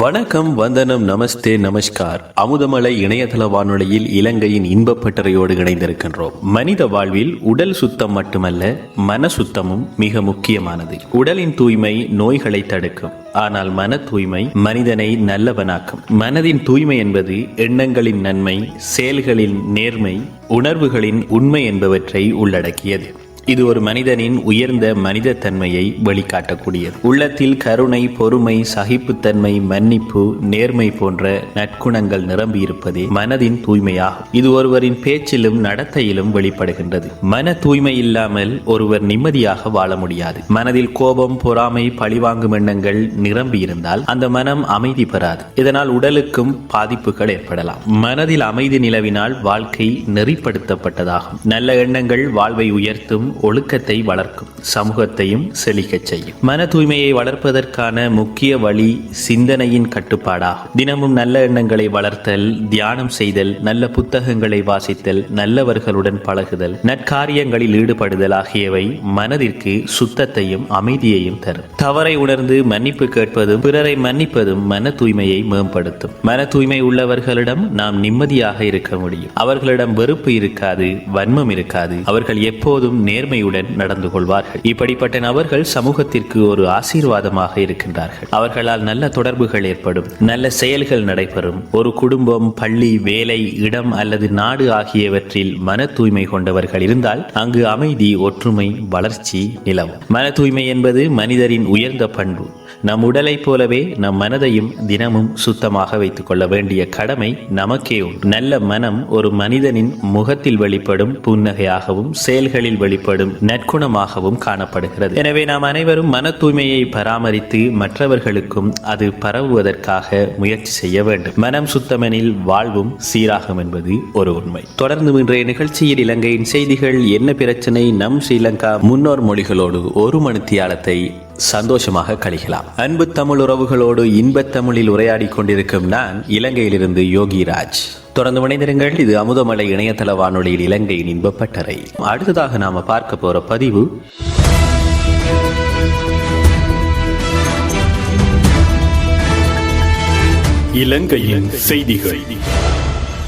வணக்கம் வந்தனம் நமஸ்தே நமஸ்கார். அமுதமலை இணையதள வானொலியில் இலங்கையின் இன்பப்பட்டறையோடு இணைந்திருக்கின்றோம். மனித வாழ்வில் உடல் சுத்தம் மட்டுமல்ல மன சுத்தமும் மிக முக்கியமானது. உடலின் தூய்மை நோய்களை தடுக்கும். ஆனால் மன தூய்மை மனிதனை நல்லவனாக்கும். மனதின் தூய்மை என்பது எண்ணங்களின் நன்மை செயல்களின் நேர்மை உணர்வுகளின் உண்மை என்பவற்றை உள்ளடக்கியது. இது ஒரு மனிதனின் உயர்ந்த மனித தன்மையை வெளிக்காட்டக்கூடியது. உள்ளத்தில் கருணை பொறுமை சகிப்புத்தன்மை மன்னிப்பு நேர்மை போன்ற நற்குணங்கள் நிரம்பியிருப்பதே மனதின் தூய்மையாகும். இது ஒருவரின் பேச்சிலும் நடத்தையிலும் வெளிப்படுகின்றது. மன தூய்மை இல்லாமல் ஒருவர் நிம்மதியாக வாழ முடியாது. மனதில் கோபம் பொறாமை பழிவாங்கும் எண்ணங்கள் நிரம்பியிருந்தால் அந்த மனம் அமைதி பெறாது. இதனால் உடலுக்கும் பாதிப்புகள் ஏற்படலாம். மனதில் அமைதி நிலவினால் வாழ்க்கை நெறிப்படுத்தப்பட்டதாகும். நல்ல எண்ணங்கள் வாழ்வை உயர்த்தும் ஒழுக்கத்தை வளர்க்கும் சமூகத்தையும் செழிக்கச் செய்யும். மன தூய்மையை வளர்ப்பதற்கான முக்கிய வழி சிந்தனையின் கட்டுப்பாடாகும். தினமும் நல்ல எண்ணங்களை வளர்த்தல் தியானம் செய்தல் நல்ல புத்தகங்களை வாசித்தல் நல்லவர்களுடன் பழகுதல் நற்காரியங்களில் ஈடுபடுதல் ஆகியவை மனதிற்கு சுத்தத்தையும் அமைதியையும் தரும். தவறை உணர்ந்து மன்னிப்பு கேட்பதும் பிறரை மன்னிப்பதும் மன தூய்மையை மேம்படுத்தும். மன தூய்மை உள்ளவர்களிடம் நாம் நிம்மதியாக இருக்க முடியும். அவர்களிடம் வெறுப்பு இருக்காது வன்மம் இருக்காது. அவர்கள் எப்போதும் நேர்மையுடன் நடந்து கொள்வார்கள். இப்படிப்பட்ட நபர்கள் சமூகத்திற்கு ஒரு ஆசீர்வாதமாக இருக்கின்றார்கள். அவர்களால் நல்ல தொடர்புகள் ஏற்படும் நல்ல செயல்கள் நடைபெறும். ஒரு குடும்பம் பள்ளி வேலை இடம் அல்லது நாடு ஆகியவற்றில் மன தூய்மை கொண்டவர்கள் இருந்தால் அங்கு அமைதி ஒற்றுமை வளர்ச்சி நிலவும். மன தூய்மை என்பது மனிதரின் உயர்ந்த பண்பு. நம் உடலைப் போலவே நம் மனதையும் தினமும் சுத்தமாக வைத்துக் கொள்ள வேண்டிய கடமை நமக்கே உண்டு. நல்ல மனம் ஒரு மனிதனின் முகத்தில் வெளிப்படும் புன்னகையாகவும் செயல்களில் வெளிப்படும் நற்குணமாகவும் காணப்படுகிறது. எனவே நாம் அனைவரும் மன தூய்மையை பராமரித்து மற்றவர்களுக்கும் அது பரவுவதற்காக முயற்சி செய்ய வேண்டும். மனம் சுத்தமெனில் வாழ்வும் சீராகும் என்பது ஒரு உண்மை. தொடர்ந்து இன்றைய நிகழ்ச்சியில் இலங்கையின் செய்திகள் என்ன பிரச்சனை நம் ஸ்ரீலங்கா முன்னோர் மொழிகளோடு ஒரு மணித்தியாலத்தை சந்தோஷமாக கழிக்கலாம். அன்பு தமிழ் உறவுகளோடு இன்பத் தமிழில் உரையாடி கொண்டிருக்கும் நான் இலங்கையிலிருந்து யோகிராஜ். தொடர்ந்து இணைந்திருங்கள் இது அமுதமலை இணையதள வானொலியில் இலங்கையின் இன்பப்பட்டறை அடுத்ததாக நாம பார்க்க போற பதிவு இலங்கையின் செய்திகள்.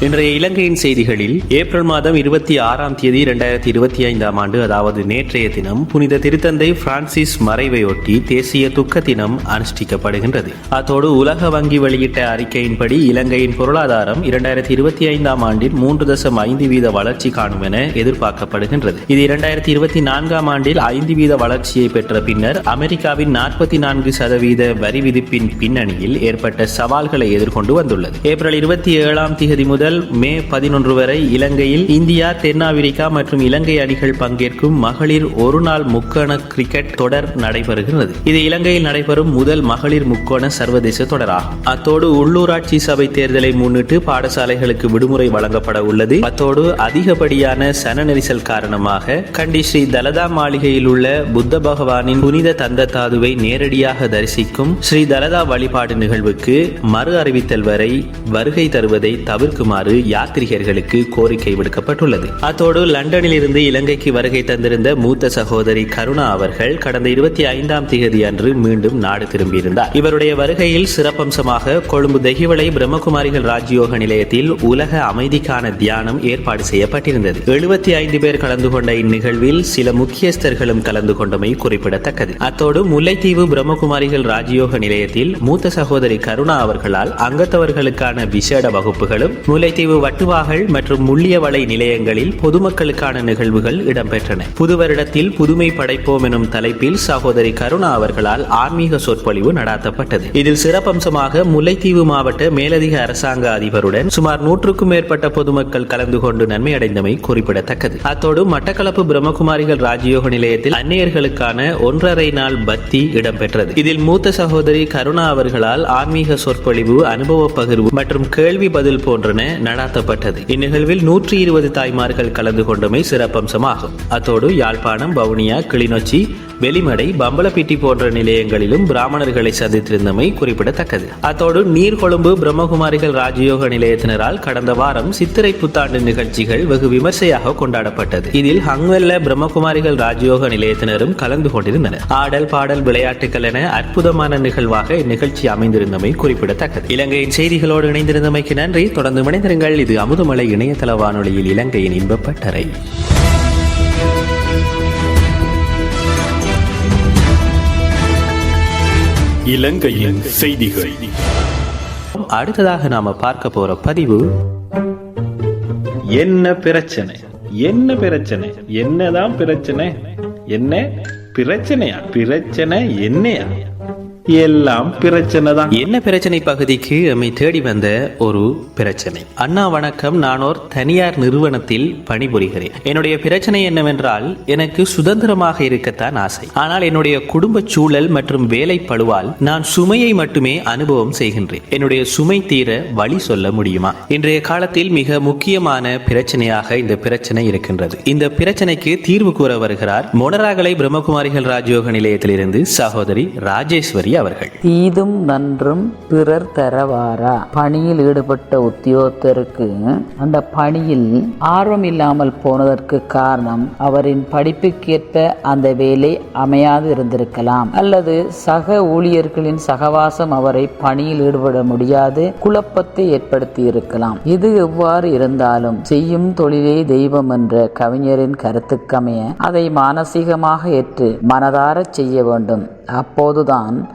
இன்றைய இலங்கையின் செய்திகளில் ஏப்ரல் மாதம் இருபத்தி ஆறாம் தேதி இரண்டாயிரத்தி இருபத்தி ஐந்தாம் ஆண்டு அதாவது நேற்றைய தினம் புனித திருத்தந்தை பிரான்சிஸ் மறைவையொட்டி தேசிய துக்க தினம் அனுஷ்டிக்கப்படுகின்றது. அத்தோடு உலக வங்கி வெளியிட்ட அறிக்கையின்படி இலங்கையின் பொருளாதாரம் இரண்டாயிரத்தி இருபத்தி ஐந்தாம் ஆண்டில் மூன்று தசம் ஐந்து வீத வளர்ச்சி காணும் என எதிர்பார்க்கப்படுகின்றது. இது இரண்டாயிரத்தி இருபத்தி நான்காம் ஆண்டில் ஐந்து வீத வளர்ச்சியை பெற்ற பின்னர் அமெரிக்காவின் நாற்பத்தி நான்கு சதவீத வரி விதிப்பின் பின்னணியில் ஏற்பட்ட சவால்களை எதிர்கொண்டு வந்துள்ளது. ஏப்ரல் இருபத்தி ஏழாம் தேதி முதல் மே பதினொன்று வரை இலங்கையில் இந்தியா தென்னாப்பிரிக்கா மற்றும் இலங்கை அணிகள் பங்கேற்கும் மகளிர் ஒருநாள் முக்கோண கிரிக்கெட் தொடர் நடைபெறுகிறது. இது இலங்கையில் நடைபெறும் முதல் மகளிர் முக்கோண சர்வதேச தொடராகும். அத்தோடு உள்ளூராட்சி சபை தேர்தலை முன்னிட்டு பாடசாலைகளுக்கு விடுமுறை வழங்கப்பட உள்ளது. அத்தோடு அதிகப்படியான சன நெரிசல் காரணமாக கண்டி ஸ்ரீ தலதா மாளிகையில் உள்ள புத்த பகவானின் புனித தந்த தாதுவை நேரடியாக தரிசிக்கும் ஸ்ரீ தலதா வழிபாடு நிகழ்வுக்கு மறு அறிவித்தல் வரை வருகை தருவதை தவிர்க்குமாறு யாத்ரிகர்களுக்கு கோரிக்கை விடுக்கப்பட்டுள்ளது. அத்தோடு லண்டனில் இருந்து இலங்கைக்கு வருகை தந்திருந்த மூத்த சகோதரி கருணா அவர்கள் கடந்த இருபத்தி ஐந்தாம் தேதி அன்று மீண்டும் நாடு திரும்பியிருந்தார். இவருடைய வருகையில் சிறப்பம்சமாக கொழும்பு தெஹிவளை பிரம்மகுமாரிகள் ராஜ்யோக நிலையத்தில் உலக அமைதிக்கான தியானம் ஏற்பாடு செய்யப்பட்டிருந்தது. எழுபத்தி ஐந்து பேர் கலந்து கொண்ட இந்நிகழ்வில் சில முக்கியஸ்தர்களும் கலந்து கொண்டமை குறிப்பிடத்தக்கது. அத்தோடு முல்லைத்தீவு பிரம்மகுமாரிகள் ராஜ்யோக நிலையத்தில் மூத்த சகோதரி கருணா அவர்களால் அங்கத்தவர்களுக்கான விசேட வகுப்புகளும் முல்லைத்தீவு வட்டுவாகல் மற்றும் முள்ளியவளை நிலையங்களில் பொதுமக்களுக்கான நிகழ்வுகள் இடம்பெற்றன. புது வருடத்தில் புதுமை படைப்போம் எனும் தலைப்பில் சகோதரி கருணா அவர்களால் ஆன்மீக சொற்பொழிவு நடாத்தப்பட்டது. இதில் சிறப்பம்சமாக முல்லைத்தீவு மாவட்ட மேலதிக அரசாங்க அதிபருடன் சுமார் நூற்றுக்கும் மேற்பட்ட பொதுமக்கள் கலந்து கொண்டு நன்மையடைந்தமை குறிப்பிடத்தக்கது. அத்தோடு மட்டக்களப்பு பிரம்மகுமாரிகள் ராஜயோக நிலையத்தில் அந்நியர்களுக்கான ஒன்றரை நாள் பக்தி இடம்பெற்றது. இதில் மூத்த சகோதரி கருணா அவர்களால் ஆன்மீக சொற்பொழிவு அனுபவ பகிர்வு மற்றும் கேள்வி பதில் போன்றன நடாத்தப்பட்டது. இந்நிகழ்வில் நூற்றி இருபது தாய்மார்கள் கலந்து கொண்டமை சிறப்பம்சமாகும். அத்தோடு யாழ்ப்பாணம் வவுனியா கிளிநொச்சி வெளிமடை பம்பலப்பிட்டி போன்ற நிலையங்களிலும் பிராமணர்களை சந்தித்திருந்தமை குறிப்பிடத்தக்கது. அத்தோடு நீர்கொழும்பு பிரம்மகுமாரிகள் ராஜயோக நிலையத்தினரால் கடந்த வாரம் சித்திரை புத்தாண்டு நிகழ்ச்சிகள் வெகு விமர்சையாக கொண்டாடப்பட்டது. இதில் ஹங்வெல்ல பிரம்மகுமாரிகள் ராஜயோக நிலையத்தினரும் கலந்து கொண்டிருந்தனர். ஆடல் பாடல் விளையாட்டுகள் என அற்புதமான நிகழ்வாக இந்நிகழ்ச்சி அமைந்திருந்தமை குறிப்பிடத்தக்கது. இலங்கையின் செய்திகளோடு இணைந்திருந்தமைக்கு நன்றி. தொடர்ந்து இணைந்திருங்கள். இது அமுதமலை இணையதள வானொலியில் இலங்கையின் இன்பப்பட்டறை இலங்கையின் செய்திகள். அடுத்ததாக நாம பார்க்க போற பதிவு என்ன பிரச்சனை? என்ன பிரச்சனை? என்னதான் பிரச்சனை? என்ன பிரச்சனையா? பிரச்சனை என்னையா? எல்லாம் பிரச்சனை தான் என்ன பிரச்சனை பகுதிக்கு எம்மை தேடி வந்த ஒரு பிரச்சனை. அண்ணா வணக்கம் நான் ஒரு தனியார் நிறுவனத்தில் பணிபுரிகிறேன். என்னுடைய பிரச்சனை என்னவென்றால் எனக்கு சுதந்திரமாக இருக்கத்தான் ஆசை. ஆனால் என்னுடைய குடும்ப சூழல் மற்றும் வேலை பழுவால் நான் சுமையை மட்டுமே அனுபவம் செய்கின்றேன். என்னுடைய சுமை தீர வழி சொல்ல முடியுமா? இன்றைய காலத்தில் மிக முக்கியமான பிரச்சனையாக இந்த பிரச்சனை இருக்கின்றது. இந்த பிரச்சனைக்கு தீர்வு கூற வருகிறார் மொனராகலை பிரம்மகுமாரிகள் ராஜயோக நிலையத்திலிருந்து சகோதரி ராஜேஸ்வரி. அவர்கள். தீதும் நன்றும் பிறர் தரவாரா? பணியில் ஈடுபட்ட உத்தியோகத்தருக்கு அந்த பணியில் ஆர்வம் இல்லாமல் போனதற்கு காரணம் அவரின் படிப்புக்கேற்ப அந்த வேலை அமையாது இருந்திருக்கலாம். அல்லது சக ஊழியர்களின் சகவாசம் அவரை பணியில் ஈடுபட முடியாது குழப்பத்தை ஏற்படுத்தி இருக்கலாம். இது எவ்வாறு இருந்தாலும் செய்யும் தொழிலே தெய்வம் என்ற கவிஞரின் கருத்துக்கமைய அதை மானசீகமாக ஏற்று மனதாரச் செய்ய வேண்டும். அப்போதுதான்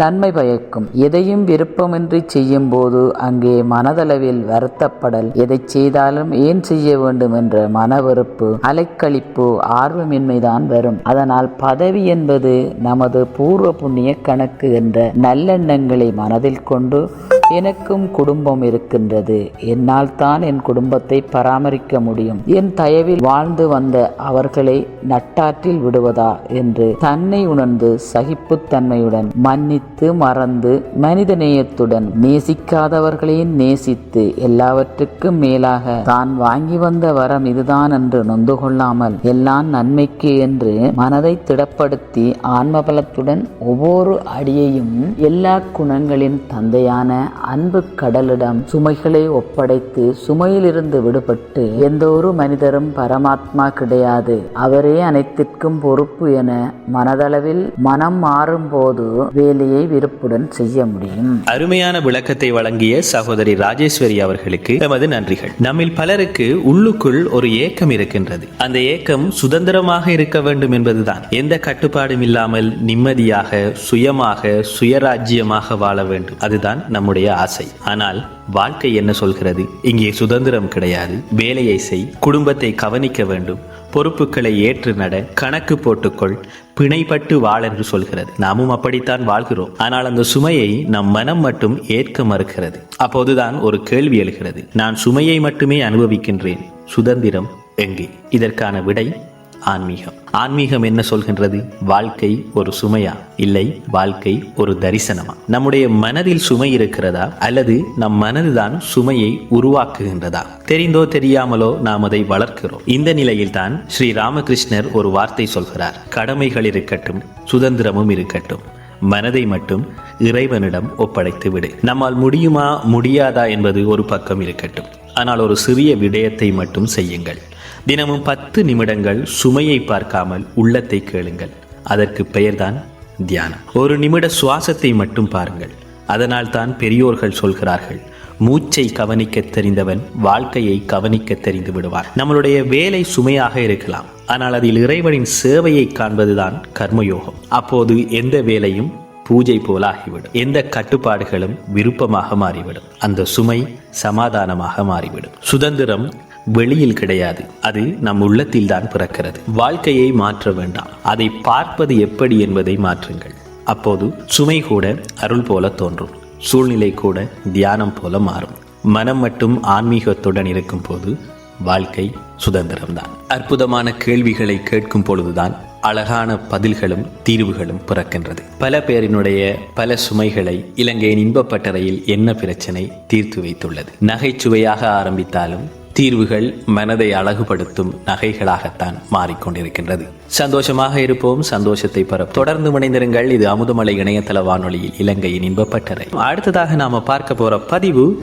நன்மை பயக்கும். எதையும் விருப்பமின்றி செய்யும் போது அங்கே மனதளவில் வருத்தப்படல். எதை செய்தாலும் ஏன் செய்ய வேண்டும் என்ற மன வெறுப்பு அலைக்கழிப்பு ஆர்வமின்மைதான் வரும். அதனால் பதவி என்பது நமது பூர்வ புண்ணிய கணக்கு என்ற நல்லெண்ணங்களை மனதில் கொண்டு எனக்கும் குடும்பம் இருக்கின்றது. என்னால் தான் என் குடும்பத்தை பராமரிக்க முடியும். என் தயவில் வாழ்ந்து வந்த அவர்களை நட்டாற்றில் விடுவதா என்று தன்னை உணர்ந்து சகிப்புத்தன்மையுடன் மன்னித்து மறந்து மனிதநேயத்துடன் நேசிக்காதவர்களையும் நேசித்து எல்லாவற்றுக்கும் மேலாக தான் வாங்கி வந்த வரம் இதுதான் என்று நொந்து கொள்ளாமல் எல்லாம் நன்மைக்கு என்று மனதை திடப்படுத்தி ஆன்மபலத்துடன் ஒவ்வொரு அடியையும் எல்லா குணங்களின் தந்தையான அன்பு கடலிடம் சுமைகளை ஒப்படைத்து சுமையிலிருந்து விடுபட்டு எந்த ஒரு மனிதரும் பரமாத்மா கிடையாது. அவரே அனைத்திற்கும் பொறுப்பு என மனதளவில் மனம் மாறும் போது வேலையை விருப்புடன் செய்ய முடியும். அருமையான விளக்கத்தை வழங்கிய சகோதரி ராஜேஸ்வரி அவர்களுக்கு எமது நன்றிகள். நம்மில் பலருக்கு உள்ளுக்குள் ஒரு ஏக்கம் இருக்கின்றது. அந்த ஏக்கம் சுதந்திரமாக இருக்க வேண்டும் என்பதுதான். எந்த கட்டுப்பாடும் இல்லாமல் நிம்மதியாக சுயமாக சுயராஜ்யமாக வாழ வேண்டும். அதுதான் நம்முடைய ஆசை. ஆனால் வாழ்க்கை என்ன சொல்கிறது? இங்கே சுதந்திரம் கிடையாது. வேலையை செய். குடும்பத்தை கவனிக்க வேண்டும். பொறுப்புகளை ஏற்று நட கணக்கு போட்டுக்கொள் பிணைப்பட்டு வாழ் என்று சொல்கிறது. நாமும் அப்படித்தான் வாழ்கிறோம். ஆனால் அந்த சுமையை நம் மனம் மட்டும் ஏற்க மறுக்கிறது. அப்போதுதான் ஒரு கேள்வி எழுகிறது. நான் சுமையை மட்டுமே அனுபவிக்கின்றேன். சுதந்திரம் எங்கே? இதற்கான விடை ஆன்மீகம். ஆன்மீகம் என்ன சொல்கின்றது? வாழ்க்கை ஒரு சுமையா? இல்லை வாழ்க்கை ஒரு தரிசனமா? நம்முடைய மனதில் சுமை இருக்கிறதா? அல்லது நம் மனதுதான் சுமையை உருவாக்குகின்றதா? தெரிந்தோ தெரியாமலோ நாம் அதை வளர்க்கிறோம். இந்த நிலையில் தான் ஸ்ரீ ராமகிருஷ்ணர் ஒரு வார்த்தை சொல்கிறார். கடமைகள் இருக்கட்டும் சுதந்திரமும் இருக்கட்டும். மனதை மட்டும் இறைவனிடம் ஒப்படைத்து விடு. நம்மால் முடியுமா முடியாதா என்பது ஒரு பக்கம் இருக்கட்டும். ஆனால் ஒரு சிறிய விடயத்தை மட்டும் செய்யுங்கள். தினமும் பத்து நிமிடங்கள் சுமையை பார்க்காமல் உள்ளத்தை கேளுங்கள். அதற்கு பெயர்தான் தியானம். ஒரு நிமிட சுவாசத்தை மட்டும் பாருங்கள். அதனால் தான் பெரியோர்கள் சொல்கிறார்கள் மூச்சை கவனிக்க தெரிந்தவன் வாழ்க்கையை கவனிக்க தெரிந்து விடுவார். நம்மளுடைய வேலை சுமையாக இருக்கலாம். ஆனால் அதில் இறைவனின் சேவையை காண்பதுதான் கர்மயோகம். அப்போது எந்த வேலையும் பூஜை போல ஆகிவிடும் எந்த கட்டுப்பாடுகளும் விருப்பமாக மாறிவிடும். அந்த சுமை சமாதானமாக மாறிவிடும். சுதந்திரம் வெளியில் கிடையாது. அது நம் உள்ளத்தில் தான் பிறக்கிறது. வாழ்க்கையை மாற்ற வேண்டாம். அதை பார்ப்பது எப்படி என்பதை மாற்றுங்கள். அப்போது சுமை கூட அருள் போல தோன்றும். சூழ்நிலை கூட தியானம் போல மாறும். மனம் மட்டும் ஆன்மீகத்துடன் இருக்கும் போது வாழ்க்கை சுதந்திரம்தான். அற்புதமான கேள்விகளை கேட்கும் பொழுதுதான் அழகான பதில்களும் தீர்வுகளும் பிறக்கின்றது. பல பேரினுடைய பல சுமைகளை இலங்கையின் இன்பப்பட்டறையில் என்ன பிரச்சனை தீர்த்து வைத்துள்ளது. நகைச்சுவையாக ஆரம்பித்தாலும் தீர்வுகள் மனதை அழகுபடுத்தும் நகைகளாகத்தான் மாறிக்கொண்டிருக்கின்றது. சந்தோஷமாக இருப்போம் சந்தோஷத்தை பெற தொடர்ந்து இணைந்திருங்கள் இது அமுதமலை இணையதள வானொலியில் இலங்கையின் இன்பப்பட்டறை. அடுத்ததாக நாம பார்க்க போற பதிவு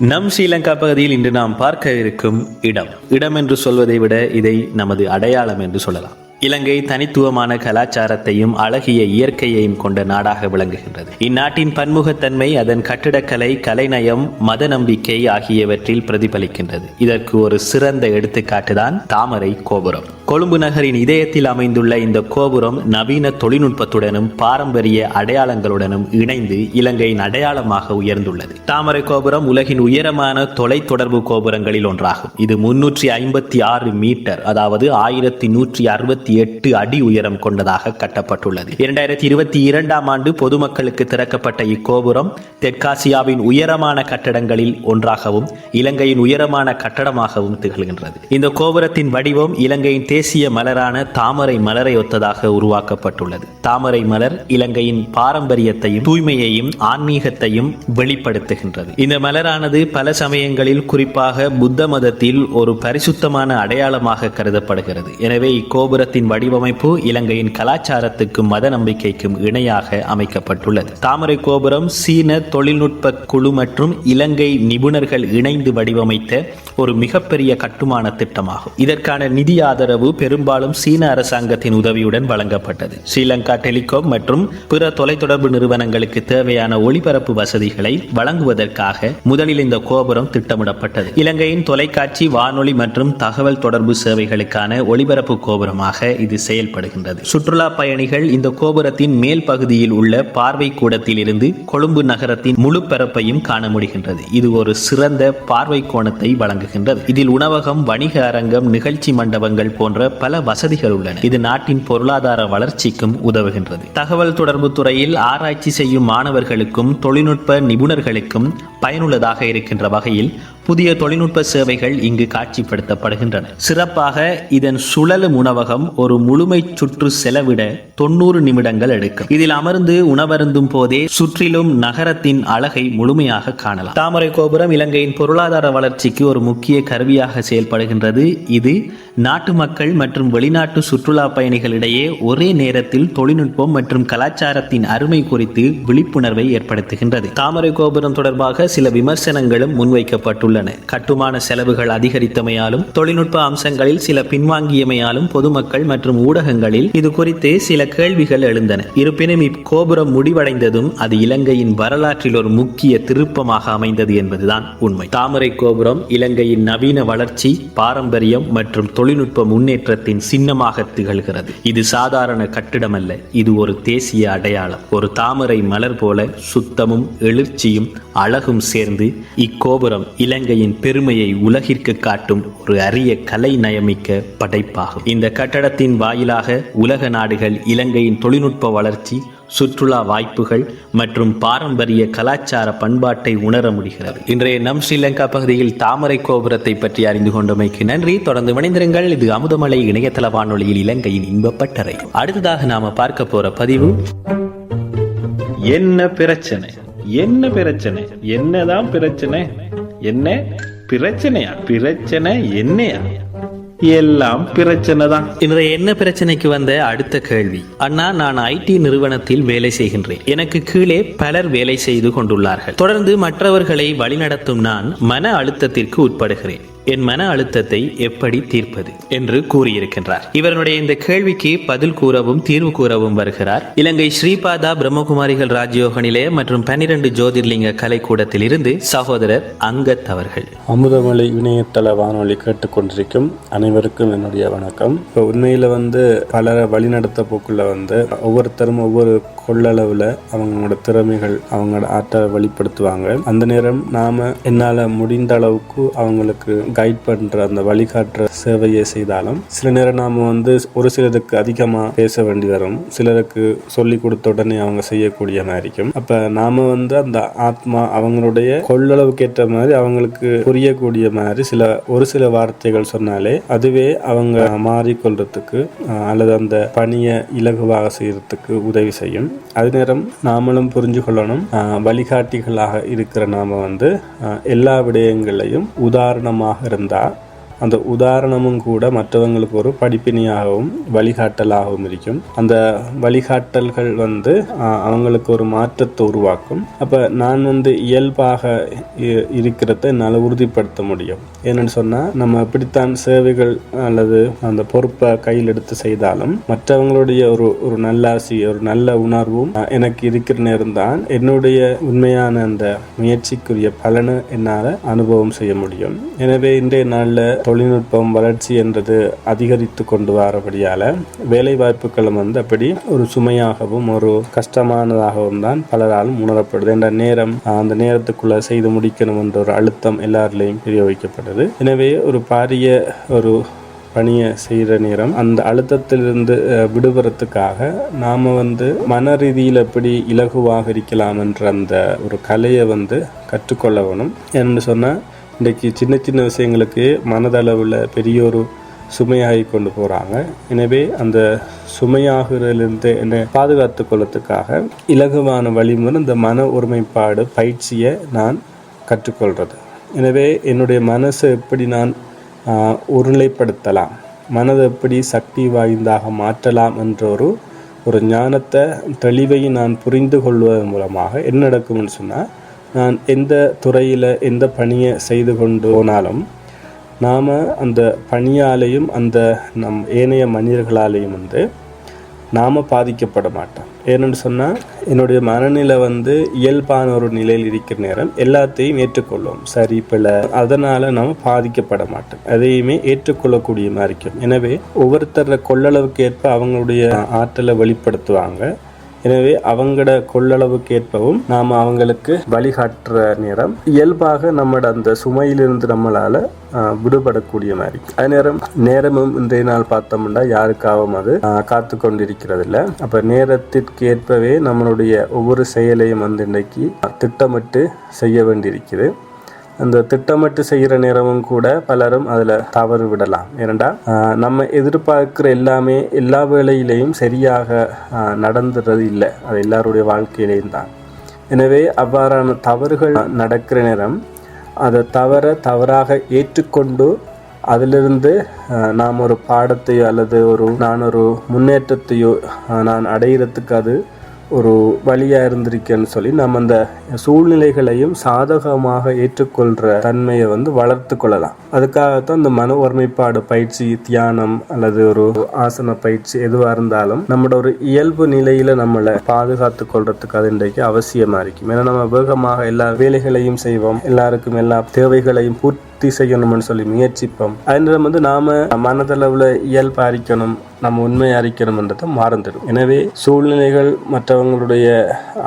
நம் ஸ்ரீலங்கா பகுதியில் இன்று நாம் பார்க்க இருக்கும் இடம். இடம் என்று சொல்வதை விட இதை நமது அடையாளம் என்று சொல்லலாம். இலங்கை தனித்துவமான கலாச்சாரத்தையும் அழகிய இயற்கையையும் கொண்ட நாடாக விளங்குகின்றது. இந்நாட்டின் பன்முகத்தன்மை அதன் கட்டிடக்கலை கலைநயம் மத நம்பிக்கை ஆகியவற்றில் பிரதிபலிக்கின்றது. இதற்கு ஒரு சிறந்த எடுத்துக்காட்டுதான் தாமரை கோபுரம். கொழும்பு நகரின் இதயத்தில் அமைந்துள்ள இந்த கோபுரம் நவீன தொழில்நுட்பத்துடனும் பாரம்பரிய அடையாளங்களுடனும் இணைந்து இலங்கையின் அடையாளமாக உயர்ந்துள்ளது. தாமரை கோபுரம் உலகின் உயரமான தொலைத்தொடர்பு கோபுரங்களில் ஒன்றாகும். இது முன்னூற்றி ஐம்பத்தி ஆறு மீட்டர் அதாவது ஆயிரத்தி நூற்றி அறுபத்தி எட்டு அடி உயரம் கொண்டதாக கட்டப்பட்டுள்ளது. இரண்டாயிரத்தி இருபத்தி இரண்டாம் ஆண்டு பொதுமக்களுக்கு திறக்கப்பட்ட இக்கோபுரம் தெற்காசியாவின் உயரமான கட்டடங்களில் ஒன்றாகவும் இலங்கையின் உயரமான கட்டடமாகவும் திகழ்கின்றது. இந்த கோபுரத்தின் வடிவம் இலங்கையின் தேசிய மலரான தாமரை மலரை ஒத்ததாக உருவாக்கப்பட்டுள்ளது. தாமரை மலர் இலங்கையின் பாரம்பரியத்தையும் தூய்மையையும் ஆன்மீகத்தையும் வெளிப்படுத்துகின்றது. இந்த மலரானது பல சமயங்களில் குறிப்பாக புத்த மதத்தில் ஒரு பரிசுத்தமான அடையாளமாக கருதப்படுகிறது. எனவே இக்கோபுரத்தின் வடிவமைப்பு இலங்கையின் கலாச்சாரத்துக்கும் மத நம்பிக்கைக்கும் இணையாக அமைக்கப்பட்டுள்ளது. தாமரை கோபுரம் சீன தொழில்நுட்ப குழு மற்றும் இலங்கை நிபுணர்கள் இணைந்து வடிவமைத்த ஒரு மிகப்பெரிய கட்டுமான திட்டமாகும். இதற்கான நிதி ஆதரவு பெரும்பாலும் சீன அரசாங்கத்தின் உதவியுடன் வழங்கப்பட்டது. ஸ்ரீலங்கா டெலிகாம் மற்றும் பிற தொலைத்தொடர்பு நிறுவனங்களுக்கு தேவையான ஒளிபரப்பு வசதிகளை வழங்குவதற்காக முதலில் இந்த கோபுரம் திட்டமிடப்பட்டது. இலங்கையின் தொலைக்காட்சி வானொலி மற்றும் தகவல் தொடர்பு சேவைகளுக்கான ஒளிபரப்பு கோபுரமாக இது செயல்படுகின்றது. சுற்றுலா பயணிகள் இந்த கோபுரத்தின் மேல் பகுதியில் உள்ள பார்வை கூடத்தில் இருந்து கொழும்பு நகரத்தின் முழு பரப்பையும் காண முடிகின்றது. இது ஒரு சிறந்த பார்வை கோணத்தை வழங்குகின்றது. இதில் உணவகம் வணிக அரங்கம் நிகழ்ச்சி மண்டபங்கள் போன்ற பல வசதிகள் உள்ளன. இது நாட்டின் பொருளாதார வளர்ச்சிக்கும் உதவுகின்றது. தகவல் தொடர்பு துறையில் ஆராய்ச்சி செய்யும் மாணவர்களுக்கும் தொழில்நுட்ப நிபுணர்களுக்கும் பயனுள்ளதாக இருக்கின்ற வகையில் புதிய தொழில்நுட்ப சேவைகள் இங்கு காட்சிப்படுத்தப்படுகின்றன. சிறப்பாக இதன் சுழலும் உணவகம் ஒரு முழுமை சுற்று செலவிட தொண்ணூறு நிமிடங்கள் எடுக்கும். இதில் அமர்ந்து உணவருந்தும் போதே சுற்றிலும் நகரத்தின் அழகை முழுமையாக காணலாம். தாமரை கோபுரம் இலங்கையின் பொருளாதார வளர்ச்சிக்கு ஒரு முக்கிய கருவியாக செயல்படுகின்றது. இது நாட்டு மக்கள் மற்றும் வெளிநாட்டு சுற்றுலா பயணிகளிடையே ஒரே நேரத்தில் தொழில்நுட்பம் மற்றும் கலாச்சாரத்தின் அருமை குறித்து விழிப்புணர்வை ஏற்படுத்துகின்றது. தாமரை கோபுரம் தொடர்பாக சில விமர்சனங்களும் முன்வைக்கப்பட்டுள்ளன. கட்டுமான செலவுகள் அதிகரித்தமையாலும் தொழில்நுட்ப அம்சங்களில் சில பின்வாங்கியமையாலும் பொதுமக்கள் மற்றும் ஊடகங்களில் இது குறித்து சில கேள்விகள் எழுந்தன. இருப்பினும் இக்கோபுரம் முடிவடைந்ததும் அது இலங்கையின் வரலாற்றில் ஒரு முக்கிய திருப்பமாக அமைந்தது என்பதுதான் உண்மை. தாமரை கோபுரம் இலங்கையின் நவீன வளர்ச்சி பாரம்பரியம் மற்றும் தொழில்நுட்ப முன்னேற்றத்தின் சின்னமாக திகழ்கிறது. இது சாதாரண கட்டிடமல்ல இது ஒரு தேசிய அடையாளம். ஒரு தாமரை மலர் போல சுத்தமும் எழுச்சியும் அழகும் சேர்ந்து இக்கோபுரம் இலங்கை இலங்கையின் பெருமையை உலகிற்கு காட்டும் ஒரு அரிய கலை நயமிக்க படைப்பாகும். இந்த கட்டடத்தின் வாயிலாக உலக நாடுகள் இலங்கையின் தொழில்நுட்ப வளர்ச்சி சுற்றுலா வாய்ப்புகள் மற்றும் பாரம்பரிய கலாச்சார பண்பாட்டை உணர முடிகிறது. இன்றைய நம் ஸ்ரீலங்கா பகுதியில் தாமரை கோபுரத்தை பற்றி அறிந்து கொண்டமைக்கு நன்றி. தொடர்ந்து இணைந்திருங்கள். இது அமுதமலை இணையதள வானொலியில் இலங்கையின் இன்பப்பட்டறை அடுத்ததாக நாம பார்க்க போற பதிவு என்ன பிரச்சனை? என்ன பிரச்சனை? என்னதான் பிரச்சனை? என்ன? பிரச்சனையா? பிரச்சனை என்னையா? எல்லாம் பிரச்சனை தான் இன்றைய என்ன பிரச்சனைக்கு வந்த அடுத்த கேள்வி? அண்ணா நான் ஐடி நிறுவனத்தில் வேலை செய்கின்றேன். எனக்கு கீழே பலர் வேலை செய்து கொண்டுள்ளார்கள். தொடர்ந்து மற்றவர்களை வழிநடத்தும் நான் மன அழுத்தத்திற்கு உட்படுகிறேன். என் மன அழுத்தத்தை எப்படி தீர்ப்பது? என்று கூறியிருக்கின்றார். இவருடைய இந்த கேள்விக்கு பதில் கூறவும் தீர்வு கூறவும் வருகிறார். இலங்கை ஸ்ரீபாதா பிரம்மகுமாரிகள் ராஜயோக நிலையம் மற்றும் பன்னிரண்டு ஜோதிர்லிங்க கலைக்கூடத்தில் இருந்து சகோதரர் அங்கத் அவர்கள். அமுதமலை இணையதள வானொலி கேட்டுக்கொண்டிருக்கும் அனைவருக்கும் என்னுடைய வணக்கம். இப்போ உண்மையில் வந்து பலரை வழிநடத்த போக்குள்ள வந்து ஒவ்வொருத்தரும் ஒவ்வொரு கொள்ளளவில் அவங்களோட திறமைகள் அவங்களோட ஆற்றலை வெளிப்படுத்துவாங்க. அந்த நேரம் நாம என்னால் முடிந்த அளவுக்கு அவங்களுக்கு கைட் பண்ற அந்த வழிகாட்டுற சேவையை செய்தாலும் சில நேரம் நாம வந்து ஒரு சிலருக்கு அதிகமா பேச வேண்டி வரும். சிலருக்கு சொல்லி கொடுத்த உடனே அவங்க செய்யக்கூடிய மாதிரி இருக்கும் அப்ப நாம வந்து அந்த ஆத்மா அவங்களுடைய கொள்ளளவுக்கு ஏற்ற மாதிரி அவங்களுக்கு புரியக்கூடிய மாதிரி சில ஒரு சில வார்த்தைகள் சொன்னாலே அதுவே அவங்க மாறிக்கொள்றதுக்கு அல்லது அந்த பணியை இலகுவாக செய்யறதுக்கு உதவி செய்யும். அது நேரம் நாமளும் புரிஞ்சு கொள்ளணும். வழிகாட்டிகளாக இருக்கிற நாம வந்து எல்லா விடயங்களையும் உதாரணமாக இருந்தால் அந்த உதாரணமும் கூட மற்றவங்களுக்கு ஒரு படிப்பினையாகவும் வழிகாட்டலாகவும் இருக்கும். அந்த வழிகாட்டல்கள் வந்து அவங்களுக்கு ஒரு மாற்றத்தை உருவாக்கும். அப்போ நான் வந்து இயல்பாக இ- இருக்கிறத என்னால் உறுதிப்படுத்த முடியும். ஏன்னு சொன்னால் நம்ம இப்படித்தான் சேவைகள் அல்லது அந்த பொறுப்பை கையில் எடுத்து செய்தாலும் மற்றவங்களுடைய ஒரு ஒரு நல்லாசி ஒரு நல்ல உணர்வும் எனக்கு இருக்கிற நேரம் தான் என்னுடைய உண்மையான அந்த முயற்சிக்குரிய பலனை என்னால் அனுபவம் செய்ய முடியும். எனவே இன்றைய நாளில் தொழில்நுட்பம் வளர்ச்சி என்றது அதிகரித்து கொண்டு வரபடியால வேலை வாய்ப்புகளும் வந்து அப்படி ஒரு சுமையாகவும் ஒரு கஷ்டமானதாகவும் தான் பலராலும் உணரப்படுது. என்ற நேரம் அந்த நேரத்துக்குள்ள செய்து முடிக்கணும் என்ற ஒரு அழுத்தம் எல்லாரிலையும் பிரயோகிக்கப்படுது எனவே ஒரு பாரிய ஒரு பணியை செய்கிற நேரம் அந்த அழுத்தத்திலிருந்து விடுபடுறதுக்காக நாம் வந்து மன ரீதியில் எப்படி இலகுவாக இருக்கலாம் என்ற அந்த ஒரு கலையை வந்து கற்றுக்கொள்ள வேணும் என்று சொன்னால் இன்றைக்கி சின்ன சின்ன விஷயங்களுக்கு மனதளவில் பெரிய ஒரு சுமையாகி கொண்டு போகிறாங்க எனவே அந்த சுமையாகிறதுலேருந்து என்னை பாதுகாத்து கொள்ளத்துக்காக இலகுவான வழிமுறை இந்த மன ஒருமைப்பாடு பயிற்சியை நான் கற்றுக்கொள்கிறது எனவே என்னுடைய மனசை எப்படி நான் ஒருநிலைப்படுத்தலாம் மனதை எப்படி சக்தி வாய்ந்தாக மாற்றலாம் என்ற ஒரு ஒரு ஞானத்தை தெளிவை நான் புரிந்து கொள்வதன் மூலமாக என்ன நடக்கும்னு சொன்னால் நான் எந்த துறையில் எந்த பணியை செய்து கொண்டு போனாலும் நாம் அந்த பணியாலையும் அந்த நம் ஏனைய மனிதர்களாலேயும் வந்து நாம் பாதிக்கப்பட மாட்டோம். ஏன்னு சொன்னால் என்னுடைய மனநிலை வந்து இயல்பான ஒரு நிலையில் இருக்கிற நேரம் எல்லாத்தையும் ஏற்றுக்கொள்ளும். சரி பிழை. அதனால் நாம் பாதிக்கப்பட மாட்டோம். எதையுமே ஏற்றுக்கொள்ளக்கூடிய மாதிரி இருக்கும். எனவே ஒவ்வொருத்தர கொள்ளளவுக்கு ஏற்ப அவங்களுடைய ஆற்றலை வெளிப்படுத்துவாங்க. எனவே அவங்களோட கொள்ளளவுக்கு ஏற்பவும் நாம் அவங்களுக்கு வழிகாட்டுற நேரம். இயல்பாக நம்மளோட அந்த சுமையிலிருந்து நம்மளால விடுபடக்கூடிய மாதிரி. அதே நேரம் நேரமும் இன்றைய நாள் பார்த்தோம்னா யாருக்காகவும் அது காத்து கொண்டிருக்கிறது இல்லை அப்போ நேரத்திற்கு ஏற்பவே நம்மளுடைய ஒவ்வொரு செயலையும் வந்து இன்றைக்கு திட்டமிட்டு செய்ய வேண்டியிருக்குது அந்த திட்டமிட்டு செய்கிற நேரமும் கூட பலரும் அதில் தவறு விடலாம். ஏனெண்டா நம்ம எதிர்பார்க்குற எல்லாமே எல்லா வேளையிலையும் சரியாக நடந்துடுறது நடந்துறது இல்லை. அது எல்லாருடைய வாழ்க்கையிலையும் தான். எனவே அவ்வாறான தவறுகள் நடக்கிற நேரம் அதை தவற தவறாக ஏற்றுக்கொண்டு அதிலிருந்து நாம் ஒரு பாடத்தையோ அல்லது ஒரு நான் ஒரு முன்னேற்றத்தையோ நான் அடையிறதுக்கு அது ஒரு வழியாக இருந்திருக்கேன்னு சொல்லி நம்ம அந்த சூழ்நிலைகளையும் சாதகமாக ஏற்றுக்கொள்கிற தன்மையை வந்து வளர்த்து கொள்ளலாம். அதுக்காகத்தான் இந்த மன ஒருமைப்பாடு பயிற்சி தியானம் அல்லது ஒரு ஆசன பயிற்சி எதுவாக இருந்தாலும் நம்மளோட ஒரு இயல்பு நிலையில நம்மளை பாதுகாத்து கொள்றதுக்கு அது இன்றைக்கு அவசியமா இருக்கும். ஏன்னா நம்ம வேகமாக எல்லா வேலைகளையும் செய்வோம். எல்லாருக்கும் எல்லா தேவைகளையும் பூர்த்தி செய்யணும்னு சொல்லி முயற்சிப்போம். அதனால வந்து நாம மனதளவுல இயல்பு அறிக்கணும் நம்ம உண்மையை அறிக்கணும்ன்றதை மறந்துடும். எனவே சூழ்நிலைகள் மற்றவங்களுடைய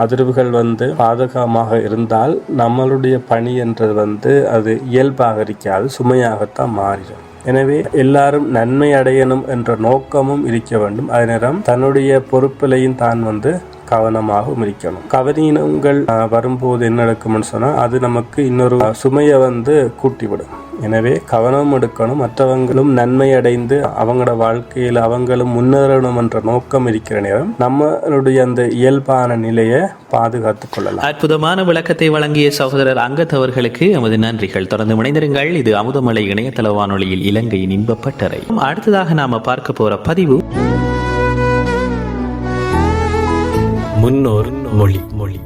அதிர்வுகள் வந்து பாதகமாக இருந்தால் நம்மளுடைய பணி என்றது வந்து அது இயல்பாக இருக்காது சுமையாகத்தான் மாறிடும். எனவே எல்லாரும் நன்மை அடையணும் என்ற நோக்கமும் இருக்க வேண்டும். அதே நேரம் தன்னுடைய பொறுப்பிலையும் தான் வந்து கவனமாகவும் இருக்கணும். கவனீனங்கள் வரும்போது என்ன நடக்கும்னு சொன்னால் அது நமக்கு இன்னொரு சுமையை வந்து கூட்டிவிடும். எனவே கவனம் எடுக்கணும். மற்றவங்களும் நன்மை அடைந்து அவங்களோட வாழ்க்கையில் அவங்களும் முன்னேறணும் என்ற நோக்கம் இருக்கிற நேரம் நம்மளுடைய அந்த இயல்பான நிலையை பாதுகாத்துக் கொள்ளலாம். அற்புதமான விளக்கத்தை வழங்கிய சகோதரர் அங்கத் அவர்களுக்கு எமது நன்றிகள். தொடர்ந்து இணைந்திருங்கள். இது அமுதமலை இணையதள வானொலியில் இலங்கையின் இன்பப்பட்டறை. அடுத்ததாக நாம பார்க்க போற பதிவு. முன்னோர் மொழி மொழி.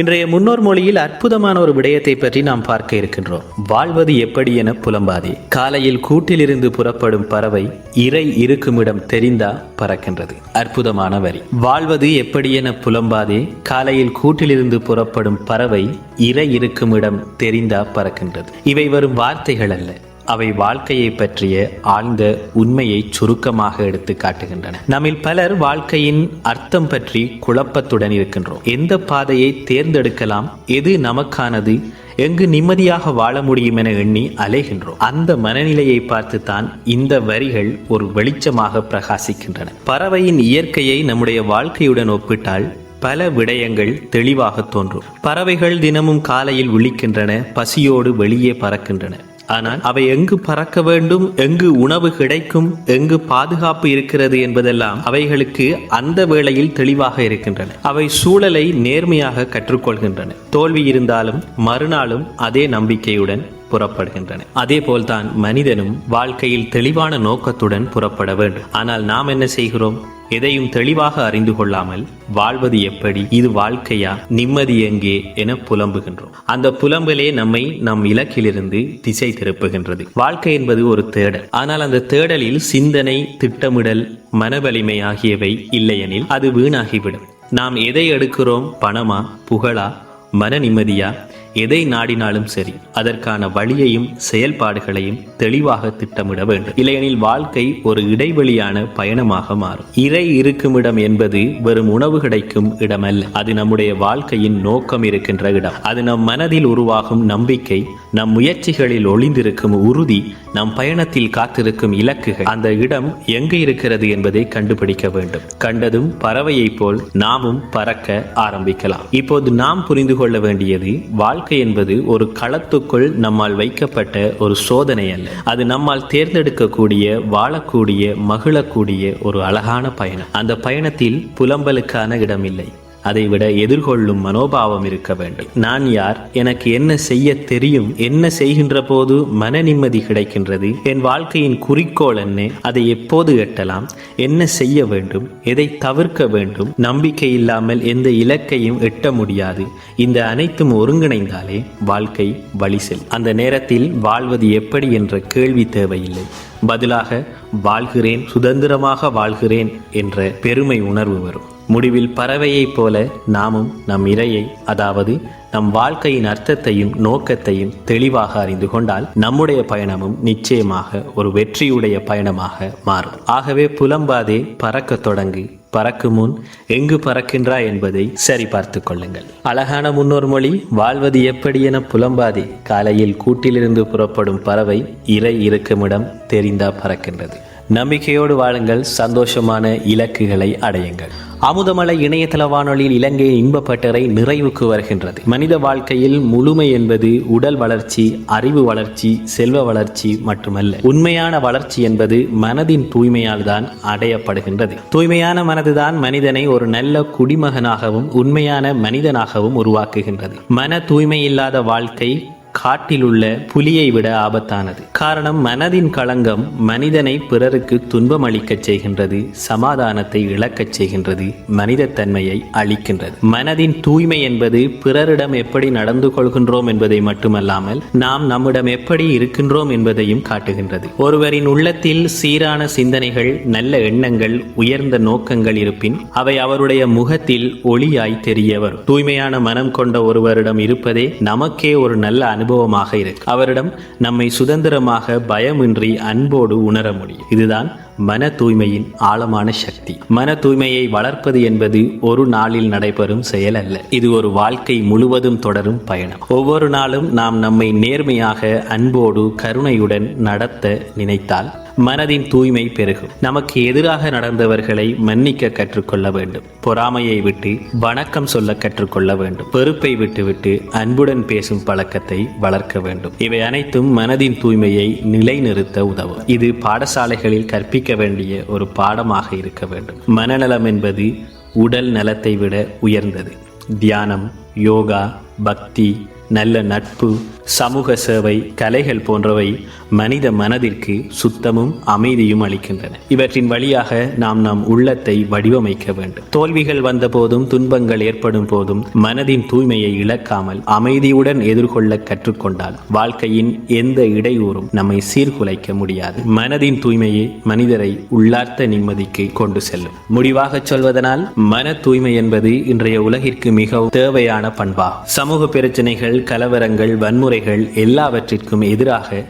இன்றைய முன்னோர் மொழியில் அற்புதமான ஒரு விடயத்தை பற்றி நாம் பார்க்க இருக்கின்றோம். வாழ்வது எப்படி என புலம்பாதே. காலையில் கூட்டிலிருந்து புறப்படும் பறவை இறை இருக்குமிடம் தெரிந்தா பறக்கின்றது. அற்புதமான வரி. வாழ்வது எப்படி என புலம்பாதே. காலையில் கூட்டிலிருந்து புறப்படும் பறவை இறை இருக்குமிடம் தெரிந்தா பறக்கின்றது. இவை வரும் வார்த்தைகள் அல்ல. அவை வாழ்க்கையை பற்றிய ஆழ்ந்த உண்மையை சுருக்கமாக எடுத்து காட்டுகின்றன. நம்மில் பலர் வாழ்க்கையின் அர்த்தம் பற்றி குழப்பத்துடன் இருக்கின்றோம். எந்த பாதையை தேர்ந்தெடுக்கலாம்? எது நமக்கானது? எங்கு நிம்மதியாக வாழ முடியும் என எண்ணி அலைகின்றோம். அந்த மனநிலையை பார்த்துத்தான் இந்த வரிகள் ஒரு வெளிச்சமாக பிரகாசிக்கின்றன. பறவையின் இயற்கையை நம்முடைய வாழ்க்கையுடன் ஒப்பிட்டால் பல விடயங்கள் தெளிவாக தோன்றும். பறவைகள் தினமும் காலையில் விழிக்கின்றன பசியோடு வெளியே பறக்கின்றன. ஆனால் அவை எங்கு பறக்க வேண்டும் எங்கு உணவு கிடைக்கும் எங்கு பாதுகாப்பு இருக்கிறது என்பதெல்லாம் அவைகளுக்கு அந்த வேளையில் தெளிவாக இருக்கின்றன. அவை சூழலை நேர்மையாக கற்றுக்கொள்கின்றன. தோல்வி இருந்தாலும் மறுநாளும் அதே நம்பிக்கையுடன் புறப்படுகின்றன. அதே போல்தான் மனிதனும் வாழ்க்கையில் தெளிவான நோக்கத்துடன் புறப்பட வேண்டும். ஆனால் நாம் என்ன செய்கிறோம்? எதையும் தெளிவாக அறிந்து கொள்ளாமல் வாழ்வது எப்படி? இது வாழ்க்கையா? நிம்மதி எங்கே? என புலம்புகின்றோம். அந்த புலம்பலே நம்மை நம் இலக்கிலிருந்து திசை திருப்புகின்றது. வாழ்க்கை என்பது ஒரு தேடல். ஆனால் அந்த தேடலில் சிந்தனை திட்டமிடல் மனவலிமை ஆகியவை இல்லையெனில் அது வீணாகிவிடும். நாம் எதை எடுக்கிறோம்? பணமா? புகழா? மன நிம்மதியா? எதை நாடினாலும் சரி அதற்கான வழியையும் செயல்பாடுகளையும் தெளிவாக திட்டமிட வேண்டும். இல்லையெனில் வாழ்க்கை ஒரு இடைவெளியான பயணமாக மாறும். இறை இருக்குமிடம் என்பது வெறும் உணவு கிடைக்கும் இடமல்ல. அது நம்முடைய வாழ்க்கையின் நோக்கம் இருக்கின்ற இடம். அது நம் மனதில் உருவாகும் நம்பிக்கை நம் முயற்சிகளில் ஒளிந்திருக்கும் உறுதி நம் பயணத்தில் காத்திருக்கும் இலக்குகள். அந்த இடம் எங்கு இருக்கிறது என்பதை கண்டுபிடிக்க வேண்டும். கண்டதும் பறவையைப் போல் நாமும் பறக்க ஆரம்பிக்கலாம். இப்போது நாம் புரிந்து கொள்ள வேண்டியது வாழ்க்கை என்பது ஒரு களத்துக்குள் நம்மால் வைக்கப்பட்ட ஒரு சோதனை அல்ல. அது நம்மால் தேர்ந்தெடுக்கக்கூடிய வாழக்கூடிய மகிழக்கூடிய ஒரு அழகான பயணம். அந்த பயணத்தில் புலம்பலுக்கான இடமில்லை. அதைவிட எதிர்கொள்ளும் மனோபாவம் இருக்க வேண்டும். நான் யார்? எனக்கு என்ன செய்ய தெரியும்? என்ன செய்கின்ற போது மன நிம்மதி கிடைக்கின்றது? என் வாழ்க்கையின் குறிக்கோள் என்ன? அதை எப்போது எட்டலாம்? என்ன செய்ய வேண்டும்? எதை தவிர்க்க வேண்டும்? நம்பிக்கை இல்லாமல் எந்த இலக்கையும் எட்ட முடியாது. இந்த அனைத்தும் ஒருங்கிணைந்தாலே வாழ்க்கை வழி செல் அந்த நேரத்தில் வாழ்வது எப்படி என்ற கேள்வி தேவையில்லை. பதிலாக வாழ்கிறேன் சுதந்திரமாக வாழ்கிறேன் என்ற பெருமை உணர்வு வரும். முடிவில் பறவையைப் போல நாமும் நம் இரையை அதாவது நம் வாழ்க்கையின் அர்த்தத்தையும் நோக்கத்தையும் தெளிவாக அறிந்து கொண்டால் நம்முடைய பயணமும் நிச்சயமாக ஒரு வெற்றியுடைய பயணமாக மாறும். ஆகவே புலம்பாதே பறக்கத் தொடங்கு. பறக்கும் முன் எங்கு பறக்கின்றாய் என்பதை சரி பார்த்து கொள்ளுங்கள். அழகான முன்னோர் மொழி வாழ்வது எப்படி என புலம்பாதே. காலையில் கூட்டிலிருந்து புறப்படும் பறவை இறை இருக்குமிடம் தெரிந்தா பறக்கின்றது. நம்பிக்கையோடு வாழுங்கள் சந்தோஷமான இலக்குகளை அடையுங்கள். அமுதமலை இணையதள வானொலியில் இலங்கையின் இன்பப்பட்டறை நிறைவுக்கு வருகின்றது. மனித வாழ்க்கையில் முழுமை என்பது உடல் வளர்ச்சி அறிவு வளர்ச்சி செல்வ வளர்ச்சி மட்டுமல்ல. உண்மையான வளர்ச்சி என்பது மனதின் தூய்மையால் தான் அடையப்படுகின்றது. தூய்மையான மனதுதான் மனிதனை ஒரு நல்ல குடிமகனாகவும் உண்மையான மனிதனாகவும் உருவாக்குகின்றது. மன தூய்மை இல்லாத வாழ்க்கை காட்டிலுள்ள புலியை விட ஆபத்தானது. காரணம் மனதின் களங்கம் மனிதனை பிறருக்கு துன்பம் அளிக்கச் செய்கின்றது சமாதானத்தை இழக்கச் செய்கின்றது மனிதத்தன்மையை அளிக்கின்றது மனதின் தூய்மை என்பது பிறரிடம் எப்படி நடந்து கொள்கின்றோம் என்பதை மட்டுமல்லாமல் நாம் நம்மிடம் எப்படி இருக்கின்றோம் என்பதையும் காட்டுகின்றது. ஒருவரின் உள்ளத்தில் சீரான சிந்தனைகள் நல்ல எண்ணங்கள் உயர்ந்த நோக்கங்கள் இருப்பின் அவை அவருடைய முகத்தில் ஒளியாய் தெரிய வரும். தூய்மையான மனம் கொண்ட ஒருவரிடம் இருப்பதே நமக்கே ஒரு நல்ல அனுபவமாக இருக்கு. அவரிடம் நம்மை சுதந்திரமாக பயமின்றி அன்போடு உணர முடியும். இதுதான் மன தூய்மையின் ஆழமான சக்தி. மன தூய்மையை வளர்ப்பது என்பது ஒரு நாளில் நடைபெறும் செயல் அல்ல. இது ஒரு வாழ்க்கை முழுவதும் தொடரும் பயணம். ஒவ்வொரு நாளும் நாம் நம்மை நேர்மையாக அன்போடு கருணையுடன் நடத்த நினைத்தால் மனதின் தூய்மை பெருகும். நமக்கு எதிராக நடந்தவர்களை மன்னிக்க கற்றுக்கொள்ள வேண்டும். பொறாமையை விட்டு வணக்கம் சொல்ல கற்றுக்கொள்ள வேண்டும். வெறுப்பை விட்டுவிட்டு அன்புடன் பேசும் பழக்கத்தை வளர்க்க வேண்டும். இவை அனைத்தும் மனதின் தூய்மையை நிலைநிறுத்த உதவும். இது பாடசாலைகளில் கற்பிக்க வேண்டிய ஒரு பாடமாக இருக்க வேண்டும். மனநலம் என்பது உடல் நலத்தை விட உயர்ந்தது. தியானம் யோகா பக்தி நல்ல நட்பு சமூக சேவை கலைகள் போன்றவை மனித மனதிற்கு சுத்தமும் அமைதியும் அளிக்கின்றன. இவற்றின் வழியாக நாம் நம் உள்ளத்தை வடிவமைக்க வேண்டும். தோல்விகள் வந்த போதும் துன்பங்கள் ஏற்படும் போதும் மனதின் தூய்மையை இழக்காமல் அமைதியுடன் எதிர்கொள்ள கற்றுக்கொண்டால் வாழ்க்கையின் எந்த இடையூறும் நம்மை சீர்குலைக்க முடியாது. மனதின் தூய்மையே மனிதரை உள்ளார்த்த நிம்மதிக்கு கொண்டு செல்லும். முடிவாக சொல்வதனால் மன தூய்மை என்பது இன்றைய உலகிற்கு மிகவும் தேவையான பண்பாகும் சமூக பிரச்சனைகள் கலவரங்கள் வன்முறைகள் எல்லாவற்றிற்கும் எதிராக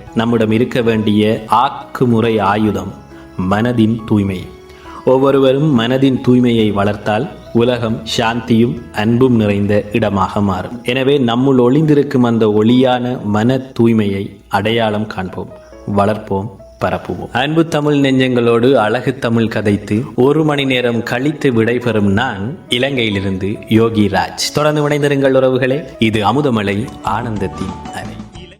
நம்மிடம் இருக்க வேண்டிய ஆக்குமுறை ஆயுதம் மனதின் தூய்மை. ஒவ்வொருவரும் மனதின் தூய்மையை வளர்த்தால் உலகம் சாந்தியும் அன்பும் நிறைந்த இடமாக மாறும். எனவே நம்முள் ஒளிந்திருக்கும் அந்த ஒளியான மன தூய்மையை அடையாளம் காண்போம் வளர்ப்போம் பரப்புவோம். அன்பு தமிழ் நெஞ்சங்களோடு அழகு தமிழ் கதைத்து ஒரு மணி நேரம் கழித்து விடைபெறும் நான் இலங்கையிலிருந்து யோகி ராஜ். தொடர்ந்து இணைந்திருங்கள் உறவுகளே இது அமுதமலை ஆனந்தத்தின் அறை.